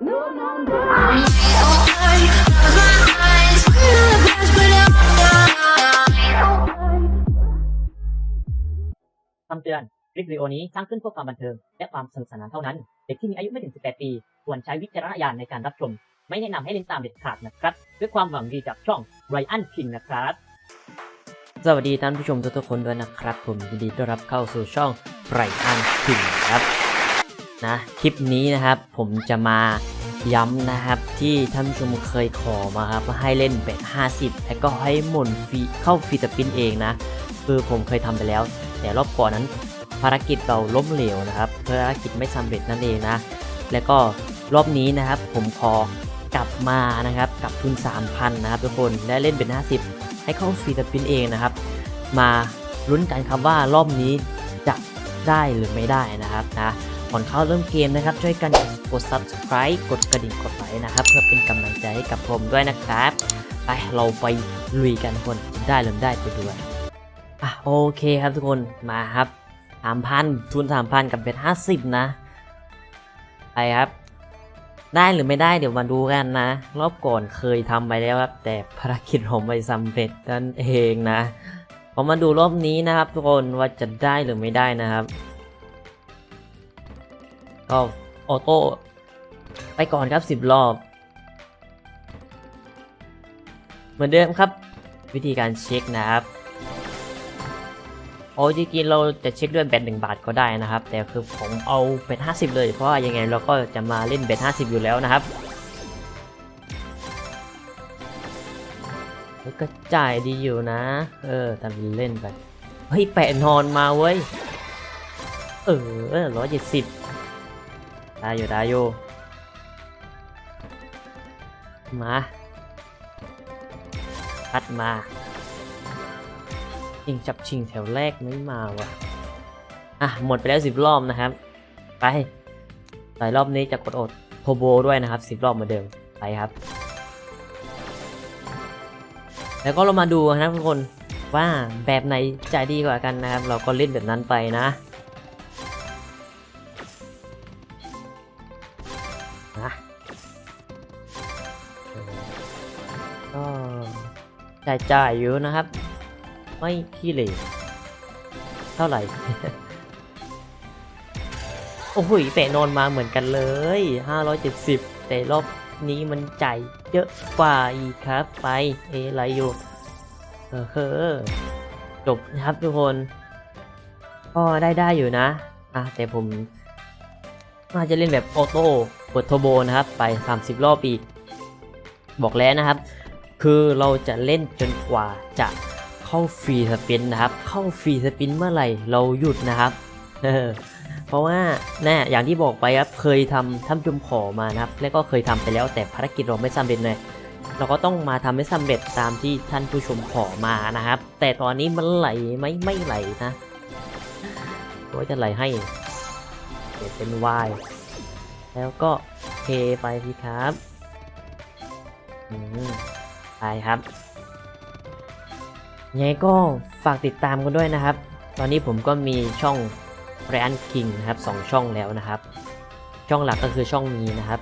No, no, no. คำเตือนคลิปวิดีโอนี้สร้างขึ้นเพื่อความบันเทิง และความสนุกสนานเท่านั้น เด็กที่มีอายุไม่ถึง 18 ปี ควรใช้วิจารณญาณในการรับชม ไม่แนะนำให้เล่นตามเด็ดขาดนะครับ ด้วยความหวังดีจากช่องไรอันคิงนะครับ สวัสดีท่านผู้ชมทุกๆคนด้วยนะครับ ผมยินดีต้อนรับเข้าสู่ช่องไรอันคิงครับ นะคลิปนี้นะครับผมจะมาย้ำนะครับที่ท่านผู้ชมเคยขอมาครับว่าให้เล่นแบบ50 แล้วก็ให้หมุนฟรีเข้าฟรีสปินเองนะคือผมเคยทำไปแล้ว แต่รอบก่อนนั้นภารกิจเราล้มเหลวนะครับภารกิจไม่สำเร็จนั่นเองนะ แล้วก็รอบนี้นะครับผมขอกลับมานะครับกับทุน 3,000 นะครับทุกคนและเล่นเป็น 50 ให้เข้าฟรีสปินเองนะครับ มาลุ้นกันครับว่ารอบนี้จะได้หรือไม่ได้นะครับนะ ก่อนเข้าเริ่มเกมนะครับ ช่วยกันกด subscribe กดกระดิ่งกดไลค์นะครับ เพื่อเป็นกำลังใจให้กับผมด้วยนะครับ ไปเราไปลุยกันทุกคนได้หรือไม่ได้ไปดูกันอะโอเคครับทุกคนมาครับสามพันทุนสามพันกับเบ็ดห้าสิบนะ ไปครับ ได้หรือไม่ได้เดี๋ยวมาดูกันนะ รอบก่อนเคยทำไปแล้วครับ แต่ภารกิจผมไม่สำเร็จนั่นเองนะผมมาดูรอบนี้นะครับ ทุกคนว่าจะได้หรือไม่ได้นะครับ ก็ออโต้ไปก่อนครับสิบรอบ เหมือนเดิมครับ วิธีการเช็คนะครับโอ้จริงๆเราจะเช็คด้วยแบตหนึ่งบาทก็ได้นะครับ แต่คือผมเอาเบ็ดห้าสิบเลย เพราะว่ายังไงเราก็จะมาเล่นเบ็ดห้าสิบอยู่แล้วนะครับเฮ้ยก็จ่ายดีอยู่นะ เออทำเล่นไป เฮ้ยแปะนอนมาเว้ย เออร้อยเจ็ดสิบ ได้อยู่ได้อยู่ มาพัดมาชิงจับชิงแถวแรกไม่มาว่ะ อะ หมดไปแล้วสิบรอบนะครับ ไปหลายรอบนี้จะกดอดโทโบด้วยนะครับสิบรอบเหมือนเดิม ไปครับ แล้วก็เรามาดูนะทุกคนว่าแบบไหนใจดีกว่ากันนะครับ เราก็เล่นแบบนั้นไปนะ ก็จ่ายอยู่นะครับ ไม่ขี้เหร่เท่าไหร่ โอ้โหเตะนอนมาเหมือนกันเลย 570 แต่รอบนี้มันจ่ายเยอะกว่าอีกครับ ไป เอไรอยู่เออเฮ้อจบนะครับทุกคน ก็ได้ได้อยู่นะ อะ แต่ผมน่าจะเล่นแบบออโต้เปิดโทโบนะครับ ไป 30 รอบอีก บอกแล้วนะครับ คือเราจะเล่นจนกว่าจะเข้าฟรีสปินนะครับ เข้าฟรีสปินเมื่อไหร่เราหยุดนะครับเพราะว่าแน่อย่างที่บอกไปครับเคยทำทำจุมขอมานะครับ แล้วก็เคยทำไปแล้วแต่ภารกิจเราไม่สำเร็จเลยเราก็ต้องมาทำให้สำเร็จตามที่ท่านผู้ชมขอมานะครับ แต่ตอนนี้มันไหลไหมไม่ไหลนะว่าจะไหลให้เดี๋ยวเป็นวายแล้วก็เทไปพี่ครับอืม ไปครับยังไงก็ฝากติดตามกันด้วยนะครับ ตอนนี้ผมก็มีช่อง r รอันคิงนะครับสองช่องแล้วนะครับ ช่องหลักก็คือช่องนี้นะครับ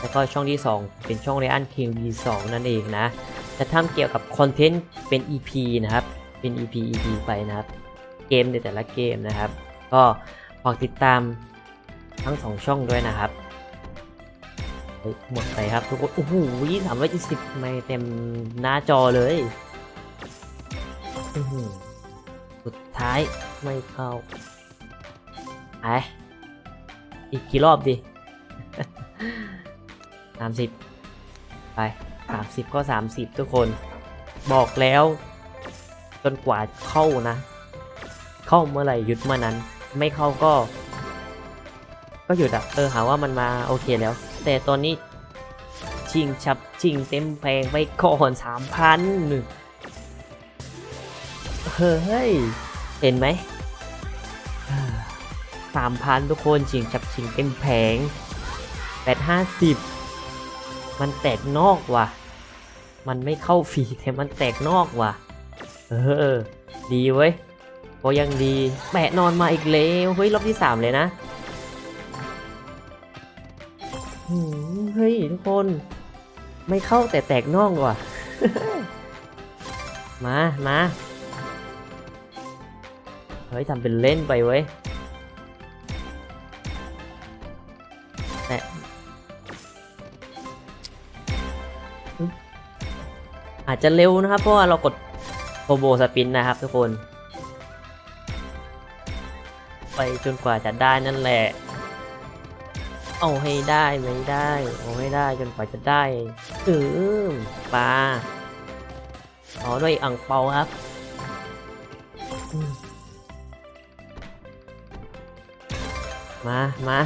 แล้วก็ช่องที่ 2 เป็นช่อง r รอันคิง V2 นั่นเองนะ จะทำเกี่ยวกับคอนเทนต์เป็น EP นะครับ เป็น EP EP ไปนะครับ เกมในแต่ละเกมนะครับ ก็ฝากติดตามทั้ง 2 ช่องด้วยนะครับ หมดไปครับทุกคน โอ้โหสามร้อยเจ็ดสิบไม่เต็มหน้าจอเลยสุดท้ายไม่เข้าไปอีกกี่รอบดิสามสิบไปสามสิบก็สามสิบทุกคน บอกแล้ว จนกว่าเข้านะ เข้าเมื่อไหร่หยุดเมื่อนั้น ไม่เข้าก็ ก็หยุดอะเออหาว่ามันมาโอเคแล้ว แต่ตอนนี้ ชิงชับชิงเต็มแพงไปก่อนสามพันเฮ้ย เห็นไหมสามพันทุกคนชิงจับชิงเต็มแผงแปดห้าสิบมันแตกนอกว่ะ มันไม่เข้าฟรีแต่มันแตกนอกว่ะ เออ ดีเว้ยก็ยังดีแปะนอนมาอีกแล้ว เฮ้ย รอบที่สามเลยนะ เฮ้ยทุกคน ไม่เข้าแต่แตกน่องว่ะ มามาเฮ้ยทำเป็นเล่นไปเว้ยแต่อึ๊บอาจจะเร็วนะครับ เพราะว่าเรากดโคโบสปินนะครับทุกคน ไปจนกว่าจะได้นั่นแหละ เอาให้ได้ไม่ได้ เอาให้ได้จนกว่าจะได้เออปลาอ๋อด้วยอ่างเปาครับมมามา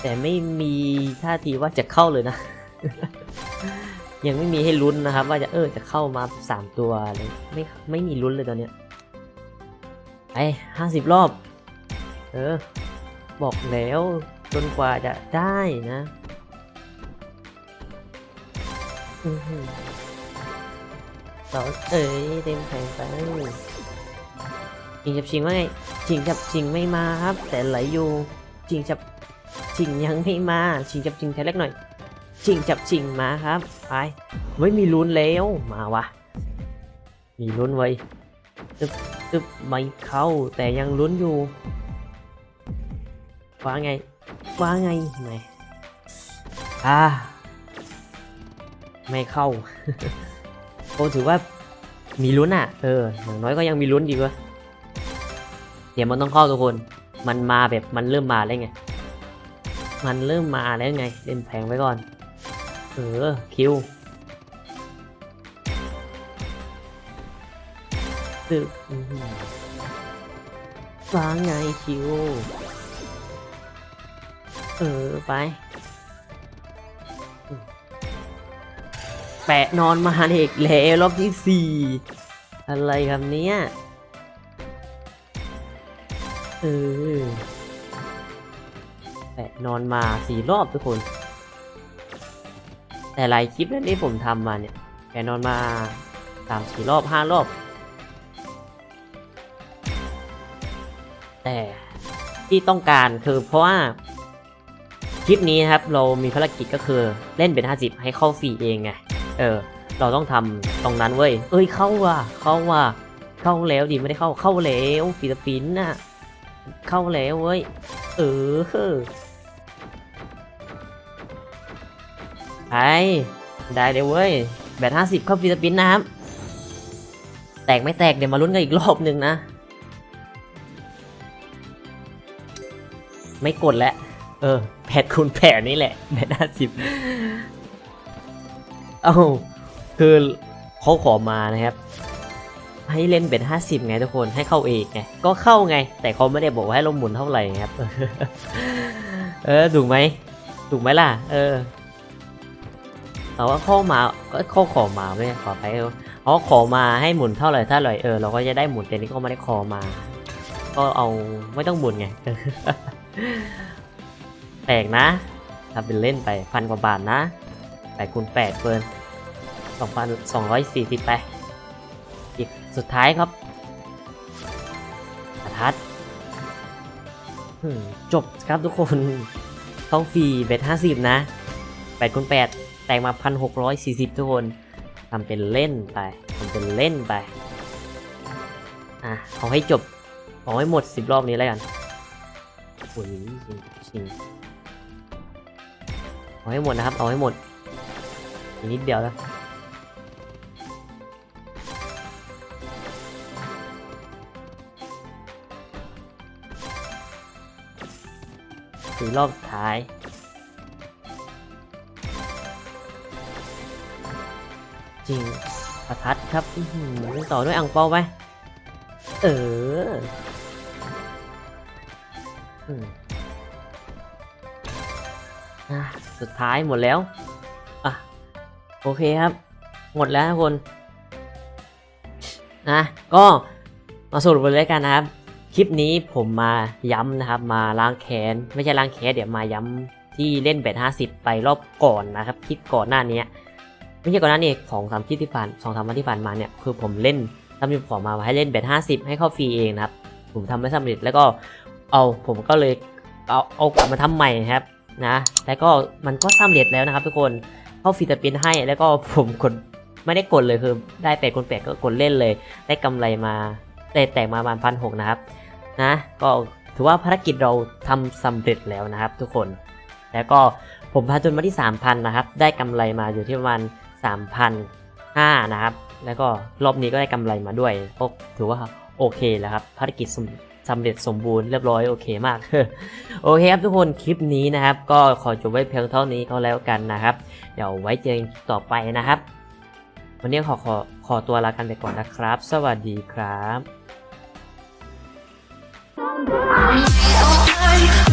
แต่ไม่มีท่าทีว่าจะเข้าเลยนะ ยังไม่มีให้ลุ้นนะครับ ว่าจะเออจะเข้ามาสามตัวเลยไม่ไม่มีลุ้นเลยตอนเนี้ยไอ้ห้าสิบรอบ เออ บอกแล้วจนกว่าจะได้นะอื้อหือเอ้ยเต็มแผงไปชิงจับชิงว่าไงชิงจับชิงไม่มาครับ แต่ไหลอยู่ชิงจับชิงยังไม่มาชิงจับชิงแค่เล็กหน่อยชิงจับชิงมาครับไปไม่มีลุ้นแล้วมาวะมีลุ้นไว้ตึบตึ๊บไม่เข้าแต่ยังลุ้นอยู่ ว่าไงว่าไงไม่อ่า ไม่เข้าโอ้ถือว่ามีลุ้นอะ เออ อย่างน้อยก็ยังมีลุ้นดีกว่าเดี๋ยวมันต้องเข้าทุกคน มันมาแบบมันเริ่มมาแล้วไง มันเริ่มมาแล้วไง เล่นแพงไว้ก่อน เออ คิวตึกอื้อหือว่าไงคิว เออ ไป แปะนอนมาอีกแล้วรอบที่สี่อะไรครับเนี้ยเออแปะนอนมาสี่รอบทุกคน แต่หลายคลิปนั้นที่ผมทำมาเนี่ย แปะนอนมาสามสี่รอบห้ารอบ แต่ที่ต้องการคือเพราะว่า ลิปนี้นะครับเรามีภารกิจก็คือเล่นเป็น 50 ให้เข้าฟรีเองไง เออ เราต้องทำตรงนั้นเว้ย เอ้ยเข้าว่ะ เข้าว่ะ เข้าแล้วดิไม่ได้เข้า เข้าแล้วฟิลิปปินส์น่ะ เข้าแล้วเว้ย เออไปได้เลยเว้ย แบต50เข้าฟิลิปปินส์นะครับ แตกไม่แตกเดี๋ยวมาลุ้นกันอีกรอบหนึ่งนะ ไม่กดแล้ว เออ แผดคูณแผดนี่แหละแผดห้าสิบเอ้าคือเขาขอมานะครับ ให้เล่นเป็นห้าสิบไงทุกคนให้เข้าเอกไงก็เข้าไง แต่เขาไม่ได้บอกว่าให้เราหมุนเท่าไหร่ครับ เออถูกไหมถูกไหมล่ะ เออแต่ว่าเข้ามาก็เข้าขอมาไม่ขอไปเขาขอมาให้หมุนเท่าไหร่เท่าไหร่เออเราก็จะได้หมุนแต่นี้ก็ไม่ได้ขอมา ก็เอาไม่ต้องหมุนไง แปลกนะทำเป็นเล่นไปพันกว่าบาทนะแปดคูณแปดเฟิร์นสองพันสองร้อยสี่สิบไปอีกสุดท้ายครับประทัดจบครับทุกคนต้องฟรีเบ็ดห้าสิบนะแปดคูณแปดแตกมาพันหกร้อยสี่สิบทุกคนทำเป็นเล่นไปทำเป็นเล่นไป อะเอาให้จบเอาให้หมดสิบรอบนี้แล้วกันโอ้ยจริง ให้หมดนะครับ เอาให้หมดอีกนิดเดียวแล้วสี่รอบท้ายจริงประทัดครับอื้อหือต่อด้วยอ่งเปาไป เอออืม สุดท้ายหมดแล้ว อะ โอเคครับ หมดแล้วทุกคน นะ ก็มาสรุปเลยกันนะครับ คลิปนี้ผมมาย้ำนะครับ มาล้างแค้น ไม่ใช่ล้างแค้นเดี๋ยวมาย้ำที่เล่นแบตห้าสิบไปรอบก่อนนะครับ คลิปก่อนหน้านี้ไม่ใช่ก่อนหน้านี้สองสามคลิปที่ผ่านสองสามวันที่ผ่านมาเนี่ย คือผมเล่นทำมีขอมาให้เล่นแบตห้าสิบให้เข้าฟรีเองนะครับ ผมทำไม่สำเร็จแล้วก็เอาผมก็เลยเอาเอากลับมาทำใหม่ครับ นะแล้วก็มันก็สำเร็จแล้วนะครับทุกคนเข้าฟิตปินให้แล้วก็ผมกดไม่ได้กดเลยคือได้แปดคนแปดก็กดเล่นเลย ได้กำไรมาได้แตกมาประมาณพันหกนะครับนะก็ถือว่าภารกิจเราทำสำเร็จแล้วนะครับทุกคน แล้วก็ผมพาจนมาที่ 3,000 นะครับ ได้กำไรมาอยู่ที่ประมาณ3,500นะครับ แล้วก็รอบนี้ก็ได้กำไรมาด้วยก็ถือว่าโอเคแล้วครับภารกิจสำ สำเร็จสมบูรณ์เรียบร้อยโอเคมาก โอเคครับทุกคนคลิปนี้นะครับ ก็ขอจบไว้เพียงเท่านี้ก็แล้วกันนะครับ เดี๋ยวไว้เจอกันต่อไปนะครับ วันนี้ขอขอขอตัวลากันไปก่อนนะครับ สวัสดีครับ